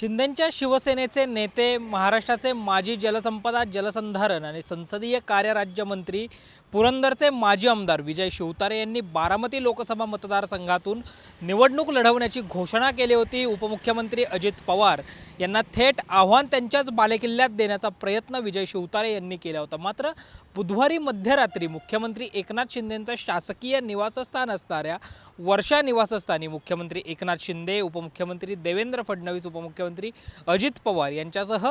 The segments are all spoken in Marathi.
शिंदेच्या शिवसेनेचे नेते महाराष्ट्राचे माजी जलसंपदा जलसंधारण आणि संसदीय कार्य राज्यमंत्री पुरंदरचे माजी आमदार विजय शिवतारे यांनी बारामती लोकसभा मतदारसंघातून निवडणूक लढवण्याची घोषणा केली होती. उपमुख्यमंत्री अजित पवार यांना थेट आव्हान त्यांच्याच बालेकिल्ल्यात देण्याचा प्रयत्न विजय शिवतारे यांनी केला होता. मात्र बुधवारी मध्यरात्री मुख्यमंत्री एकनाथ शिंदेंचं शासकीय निवासस्थान असणाऱ्या वर्षा निवासस्थानी मुख्यमंत्री एकनाथ शिंदे उपमुख्यमंत्री देवेंद्र फडणवीस उपमुख्यमंत्री अजित पवार यांच्यासह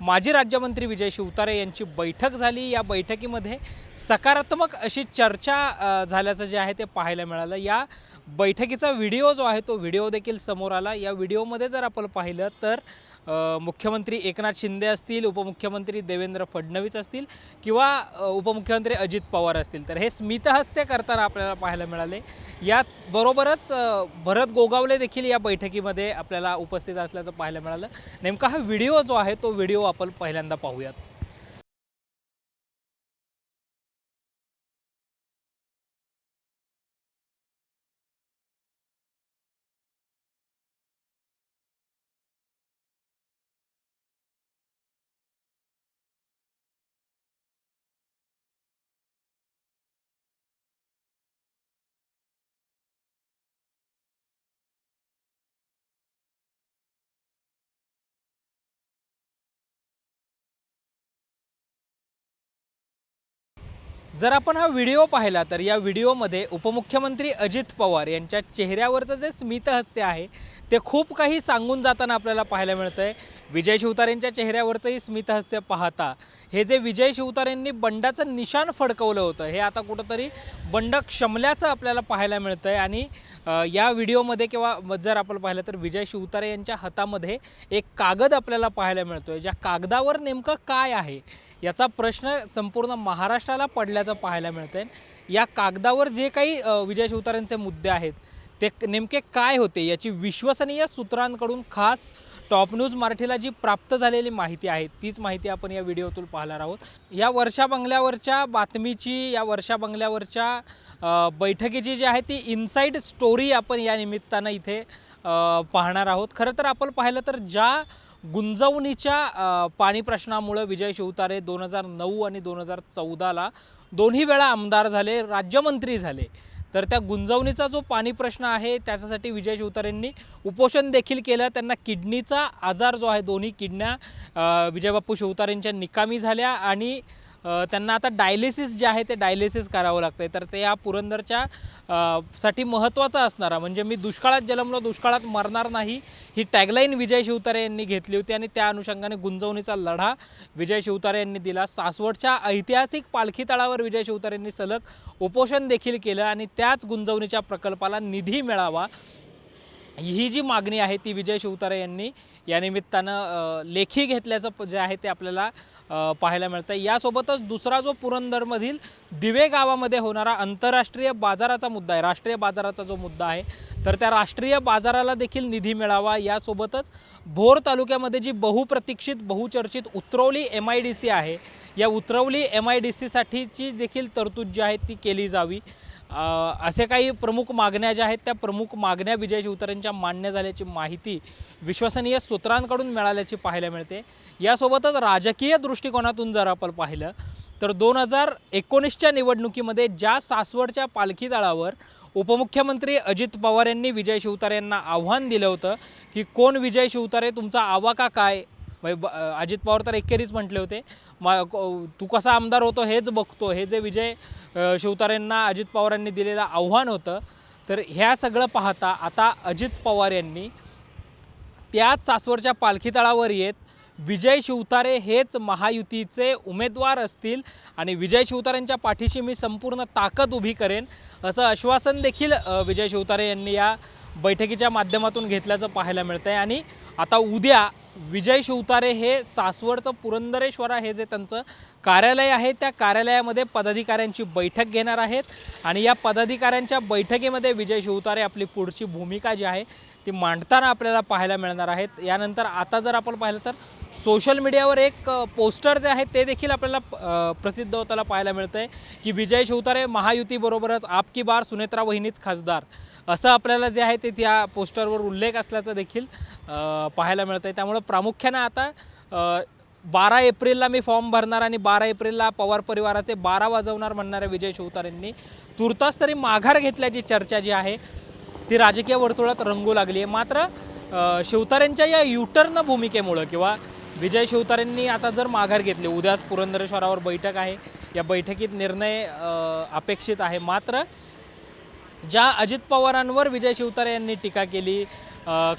माजी राज्यमंत्री विजय शिवतारे यांची बैठक झाली. या बैठकीमध्ये सकारात्मक अशी चर्चा झाल्याचं जे आहे ते पाहायला मिळालं. या बैठकीचा व्हिडिओ जो आहे तो व्हिडिओ देखील समोर आला. या व्हिडिओमध्ये जर आपण पाहिलं तर मुख्यमंत्री एकनाथ शिंदे असतील उपमुख्यमंत्री देवेंद्र फडणवीस असतील किंवा उपमुख्यमंत्री अजित पवार असतील. तर हे स्मितहस्य करताना आपल्याला पाहायला मिळाले. यात बरोबरच भरत गोगावले देखील या बैठकीमध्ये आपल्याला उपस्थित असल्याचं पाहायला मिळालं. नेमका हा व्हिडिओ जो आहे तो व्हिडिओ आपण पहिल्यांदा पाहूयात. जर आपण हा व्हिडिओ पाहिला तर या व्हिडिओमध्ये उपमुख्यमंत्री अजित पवार यांच्या चेहऱ्यावरचं जे स्मितहस्य आहे ते खूप काही सांगून जाताना आपल्याला पाहायला मिळतं आहे विजय शिवतारेंच्या चेहऱ्यावरचंही स्मितहास्य पाहता. हे जे विजय शिवतारेंनी बंडाचं निशाण फडकवलं होतं हे आता कुठंतरी बंड क्षमल्याचं आपल्याला पाहायला मिळतं आहे आणि या व्हिडिओमध्ये किंवा जर आपण पाहिलं तर विजय शिवतारे यांच्या हातामध्ये एक कागद आपल्याला पाहायला मिळतो आहे ज्या कागदावर नेमकं काय आहे याचा प्रश्न संपूर्ण महाराष्ट्राला पडल्याचं पाहायला मिळतं आहे या कागदावर जे काही विजय शिवतारेंचे मुद्दे आहेत ते नेमके काय होते याची विश्वसनीय सूत्रांकडून खास टॉप न्यूज मराठीला जी प्राप्त झालेली माहिती आहे तीच माहिती आपण या व्हिडिओतून पाहणार आहोत. या वर्षा बंगल्यावरच्या बातमीची या वर्षा बंगल्यावरच्या बैठकीची जी आहे ती इनसाईड स्टोरी आपण या निमित्तानं इथे पाहणार आहोत. खरं तर आपण पाहिलं तर ज्या गुंजवणीच्या पाणी प्रश्नामुळं विजय शिवतारे दोन हजार नऊ आणि दोन हजार चौदाला दोन्ही वेळा आमदार झाले राज्यमंत्री झाले. तर त्या गुंजवणीचा जो पाणी प्रश्न आहे त्याच्यासाठी विजय शिवतारेंनी उपोषण देखील केलं. त्यांना किडनीचा आजार जो आहे दोन्ही किडन्या विजयबापू शिवतारेंच्या निकामी झाल्या आणि त्यांना आता डायलिसिस जे आहे ते डायलिसिस करावं लागतं तर ते या पुरंदरच्या साठी महत्त्वाचं असणारा म्हणजे मी दुष्काळात जन्मलो दुष्काळात मरणार नाही ही टॅगलाईन विजय शिवतारे यांनी घेतली होती आणि त्या अनुषंगाने गुंजवणीचा लढा विजय शिवतारे यांनी दिला. सासवडच्या ऐतिहासिक पालखी तळावर विजय शिवतारे यांनी सलग उपोषण देखील केलं आणि त्याच गुंजवणीच्या प्रकल्पाला निधी मिळावा. ही जी मागणी आहे ती विजय शिवतारे यांनी या निमित्तानं लेखी घेतल्याचं जे आहे ते आपल्याला पाहायला मिळतं यासोबतच दुसरा जो पुरंदरमधील दिवे गावामध्ये होणारा आंतरराष्ट्रीय बाजाराचा मुद्दा आहे. राष्ट्रीय बाजाराचा जो मुद्दा आहे तर त्या राष्ट्रीय बाजाराला देखील निधी मिळावा. यासोबतच भोर तालुक्यामध्ये जी बहुप्रतीक्षित बहुचर्चित उतरवली एम आय डी सी आहे या उतरवली एम आय डी सीसाठीची देखील तरतूद जी आहे ती केली जावी. असे काही प्रमुख मागण्या ज्या आहेत त्या प्रमुख मागण्या विजय शिवतारेंच्या मान्य झाल्याची माहिती विश्वसनीय सूत्रांकडून मिळाल्याची पाहायला मिळते. यासोबतच राजकीय दृष्टिकोनातून जर आपण पाहिलं तर दोन हजार एकोणीसच्या निवडणुकीमध्ये ज्या सासवडच्या पालखी दळावर उपमुख्यमंत्री अजित पवार यांनी विजय शिवतारे यांना आव्हान दिलं होतं की कोण विजय शिवतारे तुमचा आवाका काय? म्हणजे ब- अजित पवार तर एकेरीच म्हटले होते. मा तू कसा आमदार होतो हेच बघतो. हे जे विजय शिवतारेंना अजित पवारांनी दिलेलं आव्हान होतं तर ह्या सगळं पाहता आता अजित पवार यांनी त्याच सासवडच्या पालखी तळावर येत विजय शिवतारे हेच महायुतीचे उमेदवार असतील आणि विजय शिवतारेंच्या पाठीशी मी संपूर्ण ताकद उभी करेन असं आश्वासन देखील विजय शिवतारे यांनी या बैठकीच्या माध्यमातून घेतल्याचं पाहायला मिळतं आहे आणि आता उद्या विजय शिवतारे हे सासवडचं पुरंदरेश्वरा हे जे त्यांचं कार्यालय आहे. त्या कार्यालयामध्ये पदाधिकाऱ्यांची बैठक घेणार आहेत आणि या पदाधिकाऱ्यांच्या बैठकीमध्ये विजय शिवतारे आपली पुढची भूमिका जी आहे ती मांडताना आपल्याला पाहायला मिळणार आहेत. यानंतर आता जर आपण पाहिलं तर सोशल मीडियावर एक पोस्टर जे आहे ते देखील आपल्याला प्रसिद्ध होताना पाहायला मिळतं आहे की विजय शिवतारे महायुतीबरोबरच आपकी बार सुनेत्रा वहिनीच खासदार. असं आपल्याला जे आहे ते त्या पोस्टरवर उल्लेख असल्याचं देखील पाहायला मिळतं आहे त्यामुळं प्रामुख्यानं आता बारा एप्रिलला मी फॉर्म भरणार आणि बारा एप्रिलला पवार परिवाराचे बारा वाजवणार म्हणणाऱ्या विजय शिवतारेंनी तुर्तास तरी माघार घेतल्याची चर्चा जी आहे ती राजकीय वर्तुळात रंगू लागली आहे मात्र शिवतारेंच्या या युटर्न भूमिकेमुळं किंवा विजय शिवतारेंनी आता जर माघार घेतली उद्याच पुरंदरेश्वरावर बैठक आहे. या बैठकीत निर्णय अपेक्षित आहे. मात्र ज्या अजित पवारांवर विजय शिवतारे यांनी टीका केली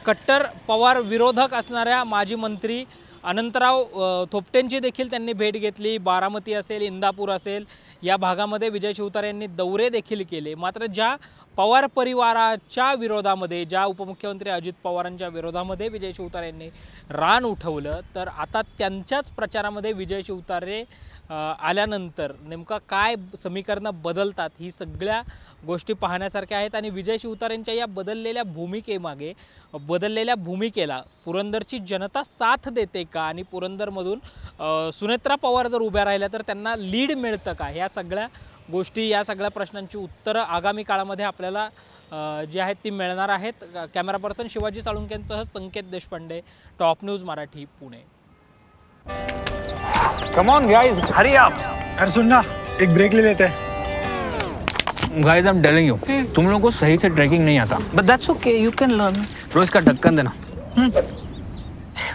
कट्टर पवार विरोधक असणाऱ्या माजी मंत्री अनंतराव थोपटेंची देखील त्यांनी भेट घेतली. बारामती असेल इंदापूर असेल या भागामध्ये विजय शिवतारे यांनी दौरे देखील केले. मात्र ज्या पवार परिवाराच्या विरोधामध्ये ज्या उपमुख्यमंत्री अजित पवारांच्या विरोधामध्ये विजय शिवतारे यांनी रान उठवलं तर आता त्यांच्याच प्रचारामध्ये विजय शिवतारे आल्यानंतर नेमका काय समीकरणं बदलतात ही सगळ्या गोष्टी पाहण्यासारख्या आहेत. आणि विजय शिवतारेंच्या या बदललेल्या भूमिकेमागे बदललेल्या भूमिकेला पुरंदरची जनता साथ देते का? आणि पुरंदरमधून सुनेत्रा पवार जर उभ्या राहिल्या तर त्यांना लीड मिळतं का? ह्या सगळ्या गोष्टी या सगळ्या प्रश्नांची उत्तरं आगामी काळामध्ये आपल्याला जी आहेत ती मिळणार आहेत. Camera person Shivaji साळुंकेंसह Sanket Deshpande top news Marathi Pune. Come on guys hurry up अरे सुन ना एक ब्रेक ले लेते. हैं guys I am telling you तुम लोगों को सही से ट्रैकिंग नहीं आता. But that's okay, you can learn. रोज का ढक्कन देना.